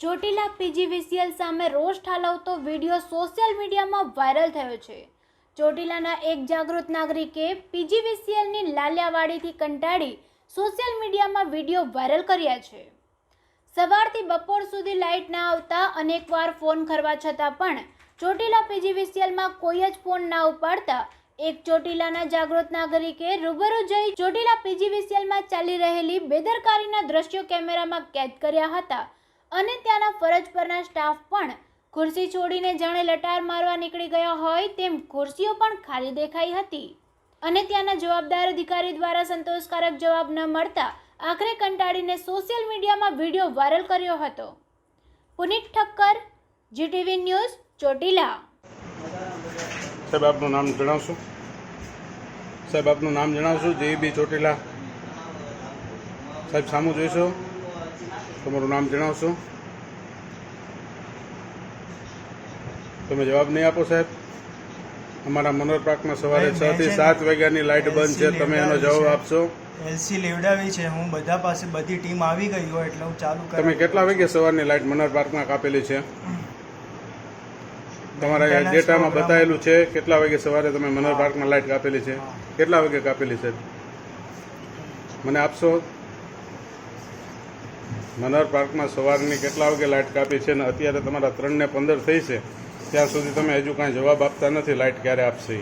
Chotila PGVCL સામે રોષ ઠાલવતો વીડિયો સોશિયલ મીડિયામાં વાયરલ થયો છે. ચોટીલાના એક જાગૃત નાગરિકે પીજીવીસીએલની લાલિયાવાડીથી કંટાળી સોશિયલ મીડિયામાં વીડિયો વાયરલ કર્યા છે. સવારથી બપોર સુધી લાઇટ ના આવતા અનેકવાર ફોન કરવા છતાં પણ ચોટીલા પીજીવીસીએલમાં કોઈ જ ફોન ના ઉપાડતા એક ચોટીલાના જાગૃત નાગરિકે રૂબરૂ જઈ ચોટીલા પીજીવીસીએલમાં ચાલી રહેલી બેદરકારીના દ્રશ્યો કેમેરામાં કેદ કર્યા હતા. અને ત્યાંના ફરજ પરના સ્ટાફ પણ ખુરશી છોડીને જાણે લટાર મારવા નીકળી ગયા હોય તેમ ખુરશીઓ પણ ખાલી દેખાઈ હતી. અને ત્યાંના જવાબદાર અધિકારી દ્વારા સંતોષકારક જવાબ ન મળતા આખરે કંટાળીને સોશિયલ મીડિયામાં વીડિયો વાયરલ કર્યો હતો. Punit Thakkar GTV news, Chotila. સાહેબ, આપનું નામ જણાવશો? સાહેબ, આપનું નામ જણાવશો? જે બી ચોટીલા. સાહેબ, સામું જોઈશો? તમારું નામ જણાવશો? તમે જવાબ નહીં આપો સાહેબ? અમારા મનોર પાર્કમાં સવારે છ થી સાત વાગ્યાની લાઇટ બંધ છે. તમે એનો જવાબ આપશો? એલસી લેવડાવી છે. હું બધા પાસે બધી ટીમ આવી ગઈ હોય એટલે હું ચાલુ તમે કેટલા વાગે સવારની લાઇટ મનોર પાર્કમાં કાપેલી છે? તમારા ડેટામાં બતાવેલું છે કેટલા વાગે સવારે તમે મનોર પાર્કમાં લાઇટ કાપેલી છે? કેટલા વાગે કાપેલી છે? મને આપશો? મનોહર પાર્કમાં સવારની કેટલા વાગે લાઇટ કાપી છે અને અત્યારે તમારા ત્રણને પંદર થઈ છે ત્યાં સુધી તમે હજુ કાંઈ જવાબ આપતા નથી લાઇટ ક્યારે આપશે?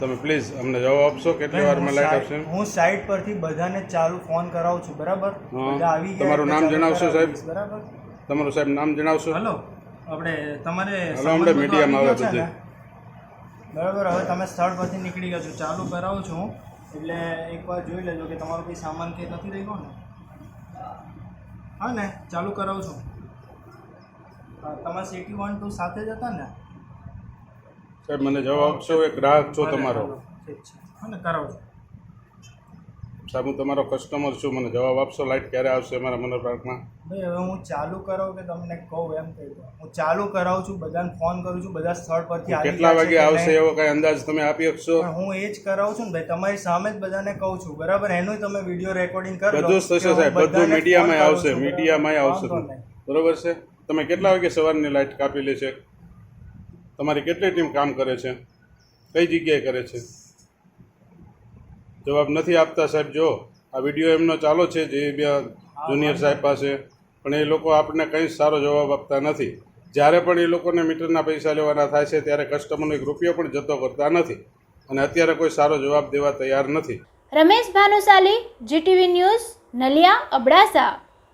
તમે પ્લીઝ અમને જવાબ આપશો? કેટલી વારમાં લાઇટ આપશે? હું સાઈડ પરથી બધાને ચાલુ ફોન કરાવું છું બરાબર? તમારું નામ જણાવશો, સાહેબ? બરાબર? તમારું સાહેબ નામ જણાવશો? હલો આપણે તમારે હલો, સામાન મીડિયામાં આવે બધું. છે બરાબર હવે તમે સ્થળ પરથી નીકળી ગયા છો ચાલુ કરાવું છું. એટલે એકવાર જોઈ લેજો કે તમારો કોઈ સામાન કે નથી રહ્યો ને? હા ને ચાલુ કરાવું છું. હા તમારા સિટી વન ટુ સાથે જ હતા ને? સાહેબ મને જવાબ આપશો એ ગ્રાહક છો તમારો. ઠીક છે. હા ને કરાવું છું. સાહેબ હું તમારો કસ્ટમર છું મને જવાબ આપશો? લાઇટ ક્યારે આવશે અમારા મનોર પાર્કમાં? ભાઈ હવે હું ચાલુ કરાવું કે તમને કહું એમ કહી હું ચાલુ કરાવું છું બધાને ફોન કરું છું બધા સ્થળ પરથી કેટલા વાગે આવશે એવો કઈ અંદાજ તમે આપી શકશો? હું એ જ કરાવું છું ને ભાઈ તમારી સામે જ બધાને કહું છું બરાબર? એનું તમે વીડિયો રેકોર્ડિંગ કરો બધું જ થશે સાહેબ બધું મીડિયામાં આવશે મીડિયામાં આવશે બરોબર છે? તમે કેટલા વાગે સવારની લાઇટ કાપી લે છે? તમારી કેટલી ટીમ કામ કરે છે? કઈ જગ્યાએ કરે છે? જવાબ નથી આપતા સાહેબ, જો આ વીડિયો એમનો ચાલો છે, જે જુનિયર સાહેબ પાસે. પણ એ લોકો આપણને કંઈ સારો જવાબ આપતા નથી. જ્યારે પણ એ લોકોને મીટરના પૈસા લેવાના થાય છે, ત્યારે કસ્ટમરનો એક રૂપિયો પણ જતો કરતા નથી. અને અત્યારે કોઈ સારો જવાબ દેવા તૈયાર નથી. Ramesh Bhanushali, GTV news, Naliya, Abdasa.